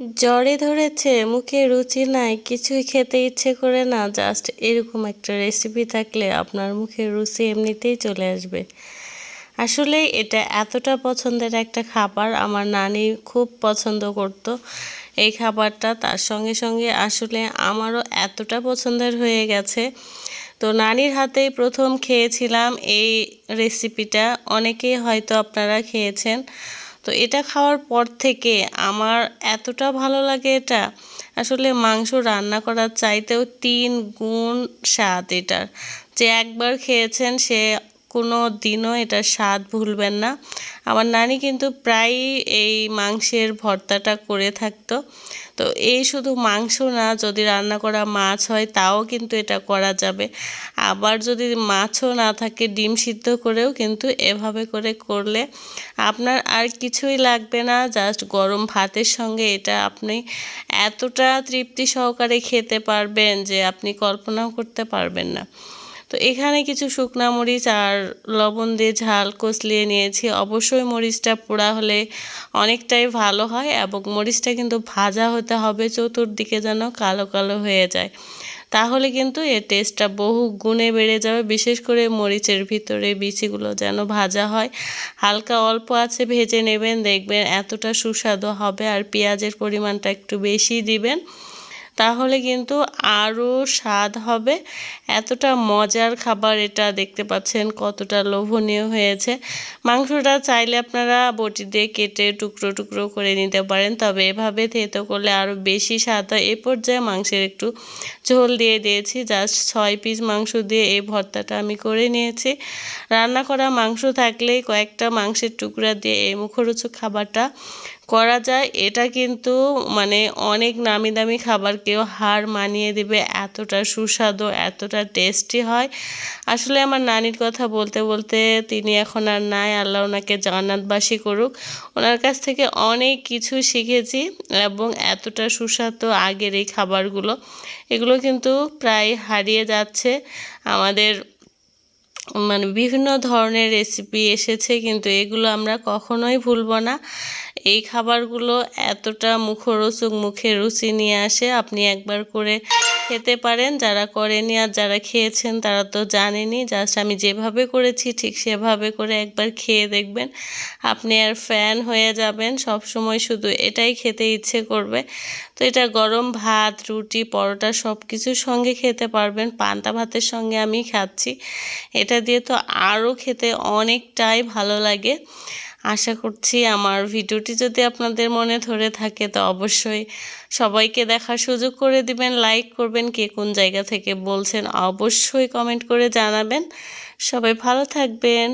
জ্বরে ধরেছে, মুখে রুচি নাই, কিছুই খেতে ইচ্ছে করে না। জাস্ট এরকম একটা রেসিপি থাকলে আপনার মুখে রুচি এমনিতেই চলে আসবে। আসলে এটা এতটা পছন্দের একটা খাবার আমার নানি খুব পছন্দ করত। এই খাবারটা তার সঙ্গে সঙ্গে আসলে আমারও এতটা পছন্দের হয়ে গেছে। তো নানির হাতেই প্রথম খেয়েছিলাম এই রেসিপিটা অনেকেই হয়তো আপনারা খেয়েছেন। তো এটা খাওয়ার পর থেকে আমার এতটা ভালো লাগে এটা। আসলে মাংস রান্না করার চাইতেও তিন গুণ স্বাদ এটার। যে একবার খেয়েছেন সে কোনো দিনও এটার স্বাদ ভুলবেন না। আমার নানি কিন্তু প্রায়ই এই মাংসের ভর্তাটা করে থাকতো। তো এই শুধু মাংস না, যদি রান্না করা মাছ হয়, তাও কিন্তু এটা করা যাবে। আবার যদি মাছও না থাকে, ডিম সিদ্ধ করেও কিন্তু এভাবে করে করলে আপনার আর কিছুই লাগবে না, জাস্ট গরম ভাতের সঙ্গে এটা আপনি এতটা তৃপ্তি সহকারে খেতে পারবেন যে আপনি কল্পনাও করতে পারবেন না। তো এখানে কিছু শুকনা মরিচ আর লবণ দিয়ে ঝাল কষলিয়ে নিয়েছি। অবশ্যই মরিচটা পোড়া হলে অনেকটাই ভালো হয় এবং মরিচটা কিন্তু ভাজা হতে হবে, চতুর্দিকে যেন কালো কালো হয়ে যায়। তাহলে কিন্তু এর টেস্টটা বহু গুণে বেড়ে যাবে, বিশেষ করে মরিচের ভিতরে বিচিগুলো যেন ভাজা হয়। হালকা অল্প আছে, ভেজে নেবেন, দেখবেন এতটা সুস্বাদু হবে আর পেঁয়াজের পরিমাণটা একটু বেশি দিবেন। তাহলে কিন্তু আরও স্বাদ হবে। এতটা মজার খাবার এটা দেখতে পাচ্ছেন, কতটা লোভনীয় হয়েছে। মাংসটা চাইলে আপনারা বটি দিয়ে কেটে টুকরো টুকরো করে নিতে পারেন, তবে এভাবে থেতো করলে আরও বেশি স্বাদ হয়। এ পর্যায়ে মাংসের একটু ঝোল দিয়ে দিয়েছি, জাস্ট ছয় পিস মাংস দিয়ে এই ভর্তাটা আমি করে নিয়েছি। রান্না করা মাংস থাকলেই কয়েকটা মাংসের টুকরা দিয়ে এই মুখরোচক খাবারটা করা যায়, এটা কিন্তু মানে অনেক নামি দামি খাবারকেও হার মানিয়ে দিবে, এতটা সুস্বাদু, এতটা টেস্টি হয়। আসলে আমার নানির কথা বলতে বলতে তিনি এখন আর নাই, আল্লাহ ওনাকে জান্নাতবাসী করুক। ওনার কাছ থেকে অনেক কিছু শিখেছি এবং এতটা সুস্বাদু আগের এই খাবারগুলো, এগুলো কিন্তু প্রায় হারিয়ে যাচ্ছে। আমাদের মানে বিভিন্ন ধরনের রেসিপি এসেছে, কিন্তু এগুলো আমরা কখনোই ভুলব না। এই খাবারগুলো এতটা মুখরোচক মুখে রুচি নিয়ে আসে, আপনি একবার করে খেতে পারেন। যারা করেনি আর যারা খেয়েছেন, তারা তো জানেনি জাস্ট আমি যেভাবে করেছি, ঠিক সেভাবে করে একবার খেয়ে দেখবেন। আপনি আর ফ্যান হয়ে যাবেন, সব সময় শুধু এটাই খেতে ইচ্ছে করবে। তো এটা গরম ভাত, রুটি, পরোটা সব কিছুর সঙ্গে খেতে পারবেন, পান্তা ভাতের সঙ্গে আমি খাচ্ছি। এটা দিয়ে তো আরও খেতে অনেকটাই ভালো লাগে। আশা করছি আমার ভিডিওটি যদি আপনাদের মনে ধরে থাকে, তো অবশ্যই সবাইকে দেখার সুযোগ করে দিবেন লাইক করবেন, কে কোন জায়গা থেকে বলছেন অবশ্যই কমেন্ট করে জানাবেন। সবাই ভালো থাকবেন।